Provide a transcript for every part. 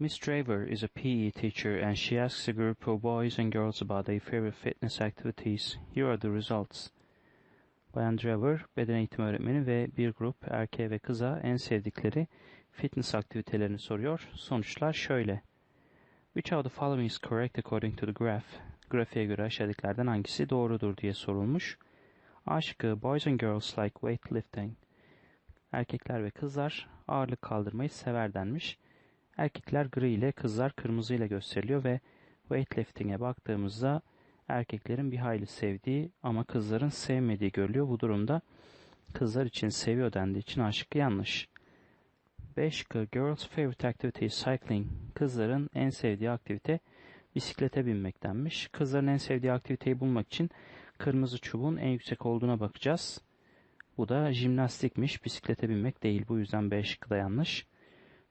Miss Draver is a PE teacher and she asks a group of boys and girls about their favorite fitness activities. Here are the results. Bayan Draver beden eğitimi öğretmeni ve bir grup erkeğe ve kıza en sevdikleri fitness aktivitelerini soruyor. Sonuçlar şöyle. Which of the following is correct according to the graph? Grafiğe göre aşağıdakilerden hangisi doğrudur diye sorulmuş. A şıkkı Boys and girls like weightlifting. Erkekler ve kızlar ağırlık kaldırmayı sever denmiş. Erkekler gri ile kızlar kırmızı ile gösteriliyor ve weightlifting'e baktığımızda erkeklerin bir hayli sevdiği ama kızların sevmediği görülüyor. Bu durumda kızlar için seviyor dendiği için aşıkı yanlış. 5 Girls favorite activity is cycling. Kızların en sevdiği aktivite bisiklete binmek denmiş. Kızların en sevdiği aktiviteyi bulmak için kırmızı çubuğun en yüksek olduğuna bakacağız. Bu da jimnastikmiş. Bisiklete binmek değil. Bu yüzden B şıkkı da yanlış.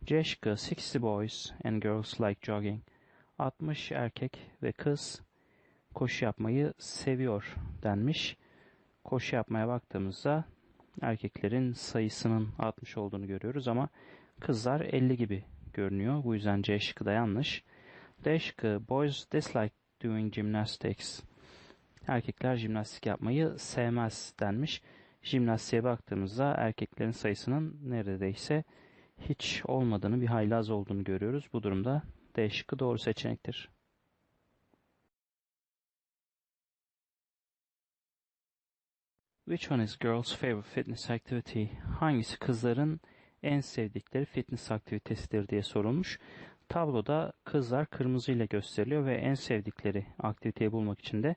C şıkkı 60 boys and girls like jogging. 60 erkek ve kız koşu yapmayı seviyor denmiş. Koşu yapmaya baktığımızda erkeklerin sayısının 60 olduğunu görüyoruz ama kızlar 50 gibi görünüyor. Bu yüzden C şıkkı da yanlış. D şıkkı boys dislike doing gymnastics. Erkekler jimnastik yapmayı sevmez denmiş. Jimnastiğe baktığımızda erkeklerin sayısının neredeyse hiç olmadığını bir hayli az olduğunu görüyoruz. Bu durumda D şıkkı doğru seçenektir. Which one is girls' favorite fitness activity? Hangisi kızların en sevdikleri fitness aktivitesidir diye sorulmuş. Tabloda kızlar kırmızı ile gösteriliyor ve en sevdikleri aktiviteyi bulmak için de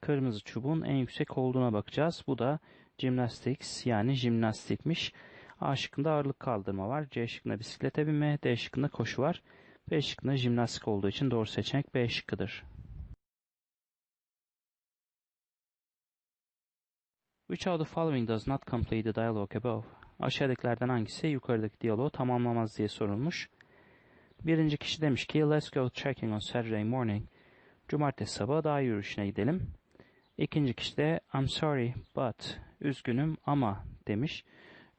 kırmızı çubuğun en yüksek olduğuna bakacağız. Bu da gymnastics yani jimnastikmiş. A şıkkında ağırlık kaldırma var. C şıkkında bisiklete binme. D şıkkında koşu var. B şıkkında jimnastik olduğu için doğru seçenek B şıkkıdır. Which of the following does not complete the dialogue above? Aşağıdakilerden hangisi yukarıdaki diyaloğu tamamlamaz diye sorulmuş. Birinci kişi demiş ki let's go trekking on Saturday morning. Cumartesi sabahı dağ yürüyüşüne gidelim. İkinci kişi de I'm sorry but üzgünüm ama demiş.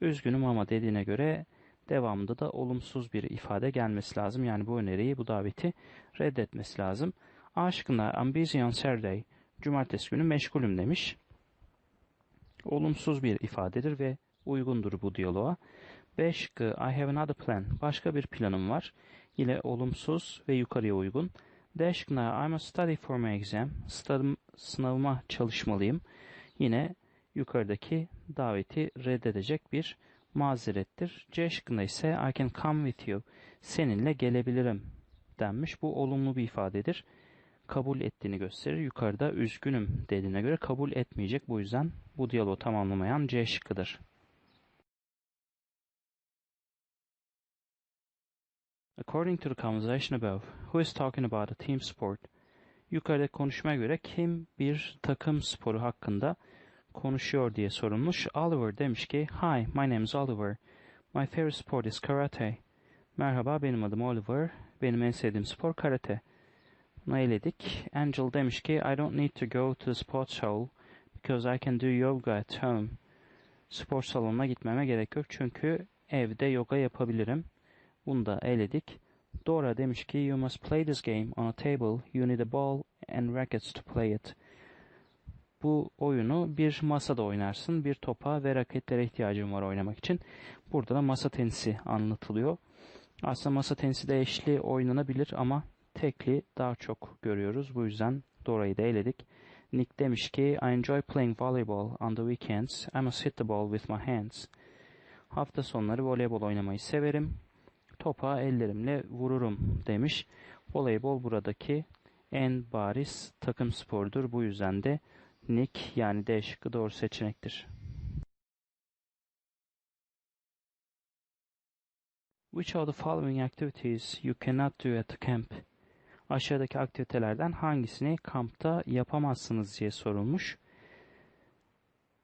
Üzgünüm ama dediğine göre devamında da olumsuz bir ifade gelmesi lazım. Yani bu öneriyi, bu daveti reddetmesi lazım. A şıkkında I'm busy on Saturday. Cumartesi günü meşgulüm demiş. Olumsuz bir ifadedir ve uygundur bu diyaloğa. B I have another plan. Başka bir planım var. Yine olumsuz ve yukarıya uygun. D şıkkında I must study for my exam. Stadım, sınavıma çalışmalıyım. Yine yukarıdaki daveti reddedecek bir mazerettir. C şıkkında ise I can come with you. Seninle gelebilirim denmiş. Bu olumlu bir ifadedir. Kabul ettiğini gösterir. Yukarıda üzgünüm dediğine göre kabul etmeyecek. Bu yüzden bu diyaloğu tamamlamayan C şıkkıdır. According to the conversation above, who is talking about a team sport? Yukarıda konuşmaya göre kim bir takım sporu hakkında konuşuyor diye sorulmuş. Oliver demiş ki, Hi, my name is Oliver. My favorite sport is karate. Merhaba, benim adım Oliver. Benim en sevdiğim spor karate. Bunu eledik. Angel demiş ki, I don't need to go to the sports hall because I can do yoga at home. Spor salonuna gitmeme gerek yok çünkü evde yoga yapabilirim. Bunu da eledik. Dora demiş ki you must play this game on a table. You need a ball and rackets to play it. Bu oyunu bir masada oynarsın. Bir topa ve raketlere ihtiyacın var oynamak için. Burada da masa tenisi anlatılıyor. Aslında masa tenisi de eşli oynanabilir ama tekli daha çok görüyoruz. Bu yüzden Dora'yı da eledik. Nick demiş ki I enjoy playing volleyball on the weekends. I must hit the ball with my hands. Hafta sonları voleybol oynamayı severim topa ellerimle vururum demiş. Voleybol buradaki en bariz takım sporudur. Bu yüzden de Nick yani D şıkkı doğru seçenektir. Which of the following activities you cannot do at camp? Aşağıdaki aktivitelerden hangisini kampta yapamazsınız diye sorulmuş.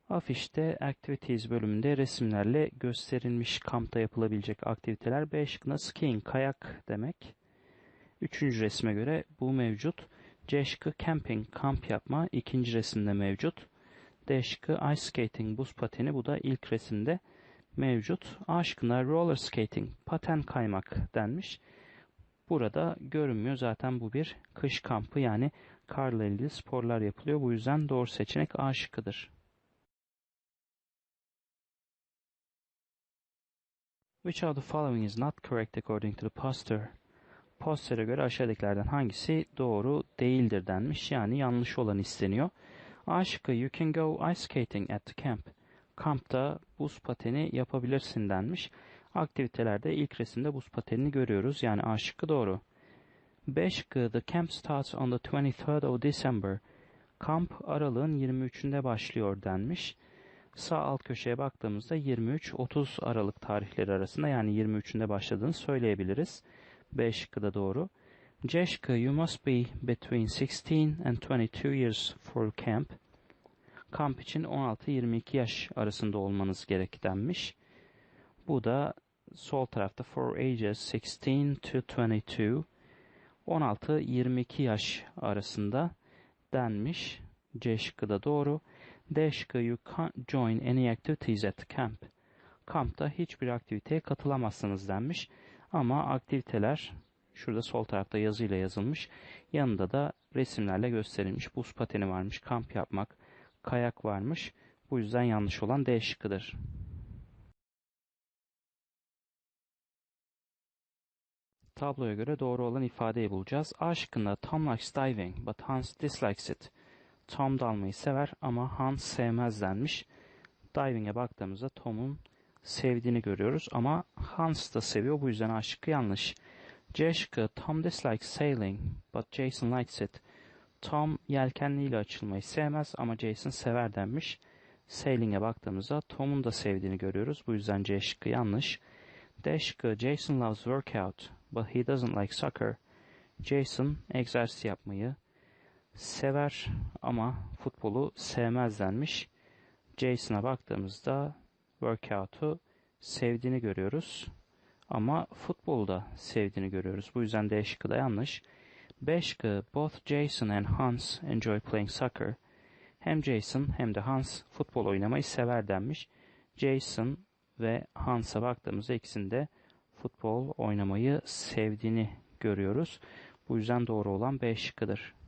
Afişte Activities bölümünde resimlerle gösterilmiş kampta yapılabilecek aktiviteler B şıkkında skiing, kayak demek. Üçüncü resme göre bu mevcut. C şıkkı camping, kamp yapma ikinci resimde mevcut. D şıkkı ice skating, buz pateni bu da ilk resimde mevcut. A şıkkında roller skating, paten kaymak denmiş. Burada görünmüyor. Zaten bu bir kış kampı yani karla ilgili sporlar yapılıyor. Bu yüzden doğru seçenek A şıkkıdır. Which of the following is not correct according to the poster? Postere göre aşağıdakilerden hangisi doğru değildir denmiş. Yani yanlış olan isteniyor. A şıkkı you can go ice skating at the camp. Kampta buz pateni yapabilirsin denmiş. Aktivitelerde ilk resimde buz patenini görüyoruz. Yani A şıkkı doğru. B şıkkı the camp starts on the 23rd of December. Kamp aralığın 23'ünde başlıyor denmiş. Sağ alt köşeye baktığımızda 23-30 Aralık tarihleri arasında yani 23'ünde başladığını söyleyebiliriz. B şıkkı doğru. C you must be between 16 and 22 years for camp. Kamp için 16-22 yaş arasında olmanız gerek denmiş. Bu da sol tarafta for ages 16 to 22 16-22 yaş arasında denmiş. C şıkkı da doğru. D şıkkı you can't join any activities at camp. Kampta hiçbir aktiviteye katılamazsınız denmiş. Ama aktiviteler şurada sol tarafta yazıyla yazılmış. Yanında da resimlerle gösterilmiş. Buz pateni varmış, kamp yapmak, kayak varmış. Bu yüzden yanlış olan D şıkkıdır. Tabloya göre doğru olan ifadeyi bulacağız. A şıkkında Tom likes diving but Hans dislikes it. Tom dalmayı sever ama Hans sevmez denmiş. Diving'e baktığımızda Tom'un sevdiğini görüyoruz ama Hans da seviyor bu yüzden A şıkkı yanlış. C şıkkı Tom dislikes sailing but Jason likes it. Tom yelkenliyle açılmayı sevmez ama Jason sever denmiş. Sailing'e baktığımızda Tom'un da sevdiğini görüyoruz. Bu yüzden C şıkkı yanlış. D şıkkı Jason loves workout but he doesn't like soccer. Jason egzersiz yapmayı sever ama futbolu sevmez denmiş. Jason'a baktığımızda workout'u sevdiğini görüyoruz. Ama futbolu da sevdiğini görüyoruz. Bu yüzden D şıkkı da yanlış. B şıkkı both Jason and Hans enjoy playing soccer. Hem Jason hem de Hans futbol oynamayı sever denmiş. Jason ve Hans'a baktığımızda ikisinde futbol oynamayı sevdiğini görüyoruz. Bu yüzden doğru olan B şıkkıdır.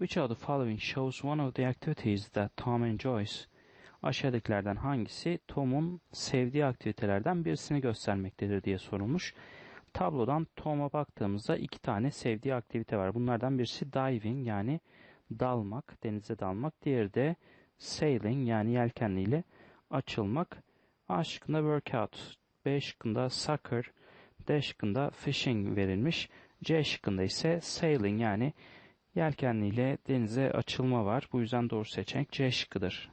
Which of the following shows one of the activities that Tom enjoys? Aşağıdakilerden hangisi Tom'un sevdiği aktivitelerden birisini göstermektedir diye sorulmuş. Tablodan Tom'a baktığımızda iki tane sevdiği aktivite var. Bunlardan birisi diving yani dalmak, denize dalmak. Diğeri de sailing yani yelkenliyle açılmak. A şıkkında workout, B şıkkında soccer, D şıkkında fishing verilmiş. C şıkkında ise sailing yani yelkenliyle denize açılma var. Bu yüzden doğru seçenek C şıkkıdır.